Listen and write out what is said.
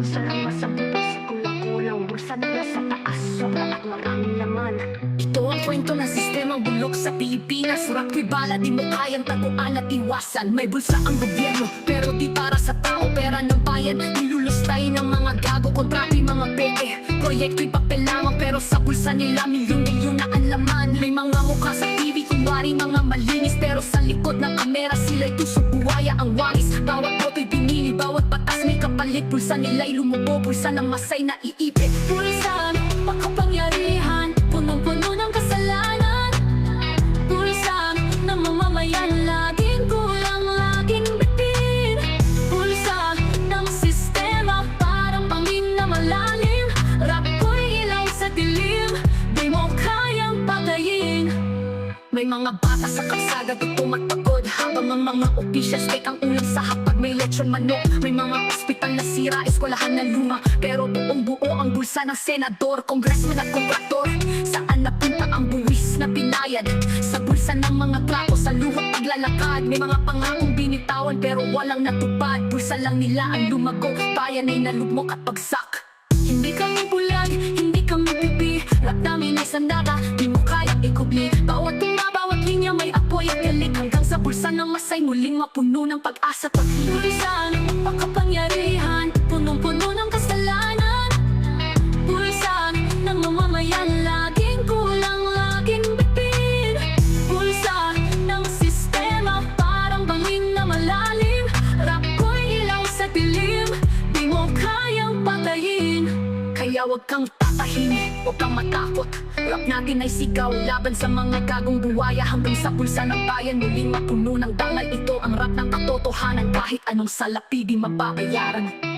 Lang nasa butas, kulang-kulang Bulsa nila sa taas, sobra at maraming laman Ito ang kwento ng sistemang bulok sa Pilipinas. Surat ko'y bala, di mo kayang taguan at iwasan. May bulsa ang gobyerno, pero di para sa tao Pera ng bayan, nilulustay ng mga gago Kontrato'y mga peke, proyekto'y papel lamang Pero sa bulsa nila, milyon-milyon na ang May mga mukha sa TV, kunwari mga malinis Pero sa likod ng kamera, sila'y tusok buwaya ang wangis. Bawat boto'y pinili, bawat batas may kapalit Bulsa nila'y lumubo, bulsa ng masay na iipit. Bulsa ng makapangyarihan, punong-puno ng kasalanan. Bulsa ng mamamayan, laging kulang, laging bitin Bulsa ng sistema, parang pangin na malalim. Rap ko'y ilaw sa dilim, di mo kayang patayin. May mga bata sa kalsada dito ang mga opisyas. Take ang ulam sa hapag May lechon manok. May mga ospital na sira Eskwelahan na luma. Pero buong buo ang bulsa ng senador Congressman at kontraktor Saan napunta ang buwis na pinayad? Sa bulsa ng mga trako Sa luwang paglalakad. May mga pangakong binitawan Pero walang natupad. Bulsa lang nila ang lumago Bayan ay nalugmok at bagsak. Hindi kami bulag, hindi kami pipi Rap namin ay sandata, di mo kaya ikubli Bawat tuma, bawat linya may apoy at sa bulsa ng masay muling mapuno ng pag-asa Bulsa ng makapangyarihan, punong-puno ng kasalanan. Bulsa ng mamamayan, laging kulang, laging bitin Bulsa ng sistema, parang bangin na malalim. Rap ko'y ilaw sa dilim, di mo kayang patayin. Kaya wag kang tatahimik, wag kang matakot. Rap natin ay sigaw, laban sa mga gagong buwaya. Hanggang sa pulsa ng bayan, muling mapuno ng dangal Ito ang rap ng katotohanan. Kahit anong salapi di mababayaran